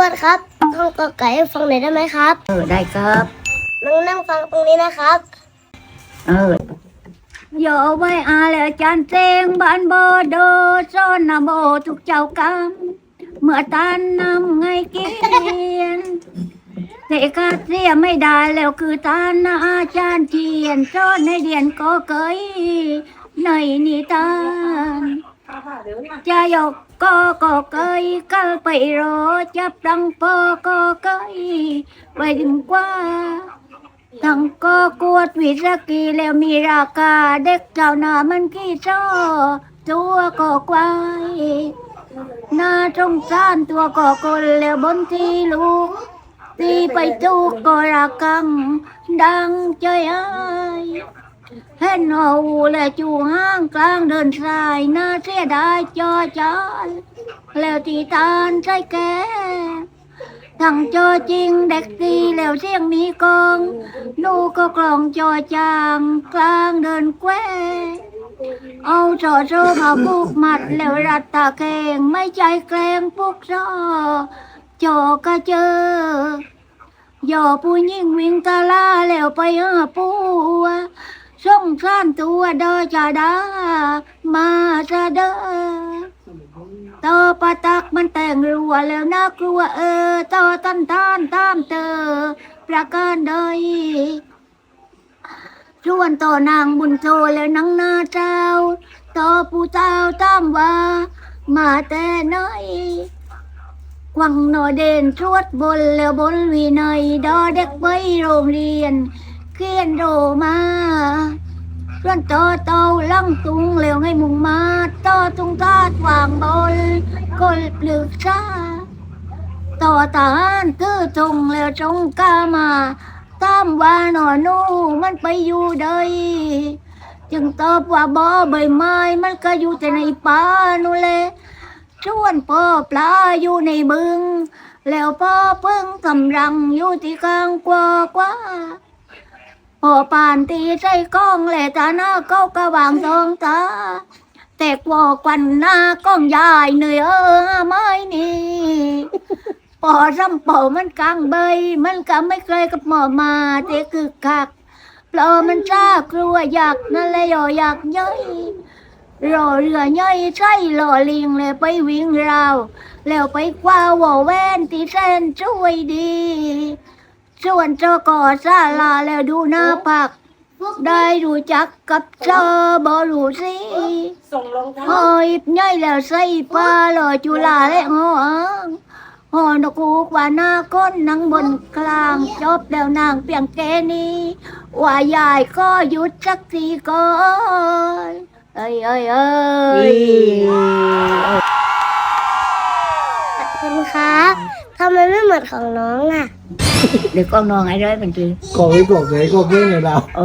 วดครับท่องกอไก่ให้ฟังหน่อยได้ไหมครับ เออได้ครับน้องนั่งฟังตรงนี้นะครับ เออโยไว้อาแล้วจานเจงบ้านโบโดซอนนาโบทุกเจ้ากรรมเมื่อตานนำไงเกียนเสกาเสียไม่ได้แล้วคือตานนาอาจารย์เทียนสอนให้เรียนก็เกยในนิทานจะยก ก็ก็เกยก็ไปรอจับดังปอก็เกยไปถึงกว่าทั้งก็กวดวิสกีแล้วมีราคาเด็กเจ้าหน้ามันกี่ช่อตัวก็ควายหน้าตรงสารตัวก็คนแล้วบนที่ลูกตีไปทุกก็รักกังดังใจอ้า เห็นหูและจูห้างกลางเดินสายน่าเสียดายจอจานแล้วที่ตานใช้แก่ทั้งจอจริงเด็กตีแล้วเสียงมีกองลูกก็กลองจอจางกลางเดินแควเอาจอโซมาผูกมัดแล้วรัดตาแกงไม่ใจแกล้งพวกซอจอก็เจอย่อผู้ยิ่งวิ่งตาลาแล้วไปหาปัว ส่งสานตัวเดอจะดามาจะเดอต่อปะตักมันแต่งรัวแล้วน่ากลัวเออต่อตันทานตามเตอประการใดชวนต่อนางบุญโทแล้วนังนาเจ้า ต่อผู้เจ้าตามว่า มาแต่ไหนกวังหนอเด่นชวดบนแล้วบนวีในยดอเด็กไปโรงเรียน เขียนโรมาส่วนต่อเต่าลังตุงเร็วให้มุงมาโตตุงตาดวางบนกลปลึกชาต่อตาหานตื้อทงแล้วจงกามาตามว่าหนอนูมันไปอยู่ใดจึงตอบว่าบ่ใบไม้มันก็อยู่แต่ในป่านู่นแหละชวนพ่อปลาอยู่ในบึง แล้วพ่อเพิ่งกำลังอยู่ที่กลางกว่ากว่า อป่านตีใจกล้องและตาหน้าก้ากระวางทองตาแต่กว่าควันหน้ากล้องยายเหนื่อยเออไม่นี่ปอร่ำปอมันกลางใบ มันก็ไม่เคยกับหมอมาแต่คือคักเปลอมันจ้ากลัวอยากนั่นแหลยอยากย่อยรอเรือย่อยใช่หล่อลิงเลยไปวิ่งราวแล้วไปคว้าว่าแว่นที่แสนช่วยดี ส่วนเจ้าก่อซาลาแล้วดูหน้าปักได้รู้จักกับเจ้าบอรู้สิส่งรองเท้าหอยใหญ่แล้วใส่ปลาหล่อจุฬาและหองหอนกูกว่าหน้าก้นนังบนกลางจบแล้วนางเปียงแกนี้ว่ายายก็หยุดสักทีก่อนเอ้ยเอ้ยเอ้ยขอบคุณครับทำไมไม่เหมือนของน้องอะ เดี๋ยวก็นองไอ้ร้อยเป็นที còn cái cuộc đấy có cái này nào โอ้